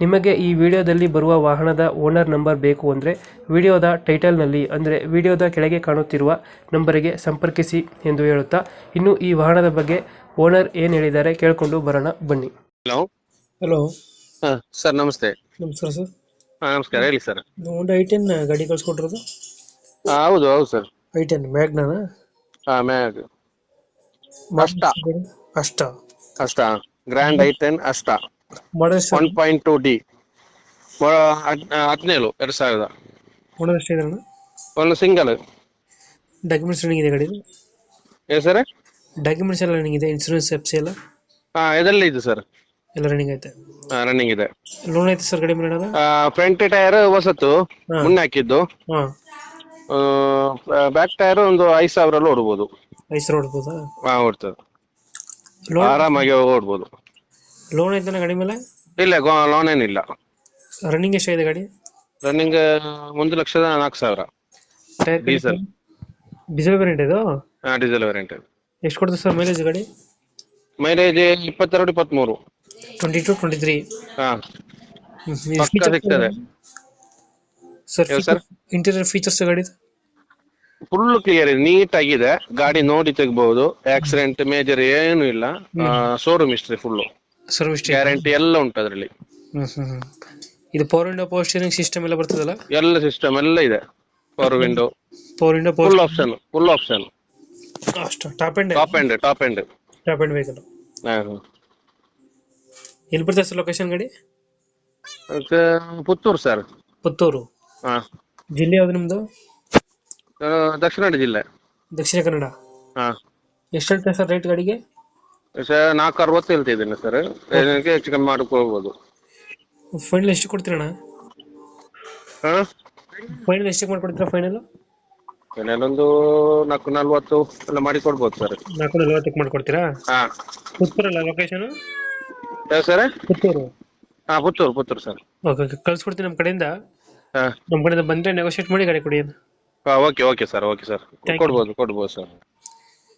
ನಿಮಗೆ ಈ ವಿಡಿಯೋದಲ್ಲಿ ಬರುವ ವಾಹನದ ಓನರ್ ನಂಬರ್ ಬೇಕು ಅಂದರೆ ವಿಡಿಯೋದ ಟೈಟಲ್ನಲ್ಲಿ ಅಂದರೆ ವಿಡಿಯೋದ ಕೆಳಗೆ ಕಾಣುತ್ತಿರುವ ನಂಬರಿಗೆ ಸಂಪರ್ಕಿಸಿ ಎಂದು ಹೇಳುತ್ತಾ ಇನ್ನು ಈ ವಾಹನದ ಬಗ್ಗೆ ಓನರ್ ಏನು ಹೇಳಿದ್ದಾರೆ ಕೇಳಿಕೊಂಡು ಬರೋಣ ಬನ್ನಿ. ಹಲೋ. ಹಲೋ. ಹಾ ಸರ್ ನಮಸ್ತೆ. ನಮಸ್ಕಾರ ಸರ್. ಹಾಂ ನಮಸ್ಕಾರ ಹೇಳಿ ಸರ್. ಒಂದು ಐ ಟೆನ್ ಗಾಡಿ ಕಳ್ಸ್ಕೊಟ್ಟಿರೋದು? ಹಾಂ ಹೌದು ಹೌದು ಸರ್. I ten ಮ್ಯಾಗ್ನಾನ? ಹಾ ಮ್ಯಾಗ್. ಅಷ್ಟ. ಅಷ್ಟ. ಅಷ್ಟ. ಗ್ರ್ಯಾಂಡ್ ಐ ಟೆನ್ ಅಷ್ಟ. One point two D. ಹದಿನೇಳು ಎರಡು ಸಾವಿರದ. ಓನರ್ ಒಂದು ಸಿಂಗಲ್. ಡಾಕ್ಯುಮೆಂಟ್ಸ್ ರನ್ನಿಂಗ್ ಇದೆ ಗಾಡಿ ಏ ಸರ್? ಡಾಕ್ಯುಮೆಂಟ್ಸ್ ಎಲ್ಲ ರನ್ನಿಂಗ್ ಇದೆ ಇನ್ಸೂರೆನ್ಸ್ ಎಫ್ಸಿ ಎಲ್ಲ? ಹಾ ಇದೆಲ್ಲ ಇದೆ ಸರ್. ಎಲ್ಲ ರನ್ನಿಂಗ್ ಐತೆ? ರನ್ನಿಂಗ್ ಇದೆ. ಲೋನ್ ಐತೆ ಸರ್ ಗಾಡಿ ಮೇಲೆ ಫ್ರಂಟ್ ಟೈರ್ ಹೊಸತು ಮುನ್ನ ಹಾಕಿದ್ದು. ಹಾಂ. ಬ್ಯಾಕ್ ಟೈರ್ ಒಂದು ಐದು ಸಾವಿರ ಓಡ್ಬೋದು. ಐದು ಸಾವಿರ ಓಡ್ಬೋದಾ? ಹಾಂ ಓಡ್ತದೆ. ಆರಾಮಾಗಿ ಓಡ್ಬೋದು. ಲೋನ್ ಐತನ ಗಾಡಿ ಮೇಲೆ? ಇಲ್ಲ ಲೋನ್ ಏನಿಲ್ಲ. ರನ್ನಿಂಗ್ ಎಷ್ಟಾಗಿದೆ ಗಾಡಿ? ರನ್ನಿಂಗ್ ಒಂದು ಲಕ್ಷದ ನಾಲ್ಕು ಸಾವಿರ. ಡೀಸೆಲ್ ಡೀಸೆಲ್ ವೇರಿಯಂಟ್ ಇದು? ಹಾ ಡೀಸೆಲ್ ವೇರಿಯಂಟ್ ಎಷ್ಟು ಕೊಡ್ತದೆ ಸರ್ ಮೈಲೇಜ್ ಗಾಡಿ? ಮೈಲೇಜ್ ಇಪ್ಪತ್ತೆರಡು ಇಪ್ಪತ್ಮೂರು. ಟ್ವೆಂಟಿ ಟು ಟ್ವೆಂಟಿ ತ್ರೀ ಹಾ ಸಿಗ್ತದೆ. Sir sir? ಇಂಟೀರಿಯರ್ ಫೀಚರ್ಸ್ ಗಾಡಿ ಫುಲ್ ಕ್ಲಿಯರ್ ಇದೆ ನೀಟ್ ಆಗಿದೆ ಗಾಡಿ ನೋಡಿ ತೆಗಬಹುದು ಆಕ್ಸಿಡೆಂಟ್ ಮೇಜರ್ ಏನು ಇಲ್ಲ. Showroom history full service guarantee ಎಲ್ಲ ಉಂಟು ಅದರಲ್ಲಿ. ಇದು power window power steering system ಎಲ್ಲ ಬರ್ತದಲ್ಲ? ಎಲ್ಲ ಸಿಸ್ಟಮ್ ಎಲ್ಲ ಇದೆ. Power window power window full option full option ಅಷ್ಟು. Top end top end top end top end vehicle ಎಲ್ಲಿ ಬರ್ತದೆ ಸರ್ ಲೊಕೇಶನ್ ಗಾಡಿ? ಪುತ್ತೂರು ಸರ್ ಪುತ್ತೂರು? ಹಾ. ಜಿಲ್ಲೆ ಯಾವುದು ನಿಮ್ಮದು ದಕ್ಷಿಣ ಕನ್ನಡ ಜಿಲ್ಲೆ. ದಕ್ಷಿಣ ಕನ್ನಡ? ಹಾ. ಎಷ್ಟು ಹೇಳ್ತಾರೆ ಸರ್ ರೇಟ್ ಗಾಡಿಗೆ? ಸರ್ ನಾಲ್ಕು ಅರವತ್ತು ಹೇಳ್ತಿದ್ದೀನಿ ಸರ್. ಏನಕ್ಕೆ ಹೆಚ್ಚು ಕಮ್ಮಿ ಮಾಡ್ಕೊಳ್ಬೋದು. ಫೈನಲ್ ಎಷ್ಟು ಕೊಡ್ತೀರಣ್ಣ ಹಾ? ಫೈನಲ್ ಎಷ್ಟು ಮಾಡ್ಕೊಡ್ತೀರಾ ಫೈನಲ್ ಒಂದು ನಾಲ್ಕು ನಲ್ವತ್ತು ಎಲ್ಲ ಮಾಡಿ ಕೊಡ್ಬೋದು ಸರ್. ನಾಲ್ಕು ನಲವತ್ತಕ್ಕೆ ಮಾಡ್ಕೊಡ್ತೀರಾ? ಹಾಂ. ಪುತ್ತೂರಲ್ಲ ಲೊಕೇಶನ್ ಯಾವ ಸರ್? ಪುತ್ತೂರು. ಹಾ Puttur Puttur sir. Okay okay ಕಳ್ಸ್ಕೊಡ್ತೀನಿ ನಮ್ಮ ಕಡೆಯಿಂದ. ಹಾಂ. ನಮ್ಮ ಕಡೆಯಿಂದ ಬಂದರೆ ನೆಗೋಷಿಯೇಟ್ ಮಾಡಿ ಗಾಡಿ ಕೊಡಿ okay okay sir okay sir. Thank you. ಕೊಡ್ಬೋದು ಕೊಡ್ಬೋದು ಸರ್.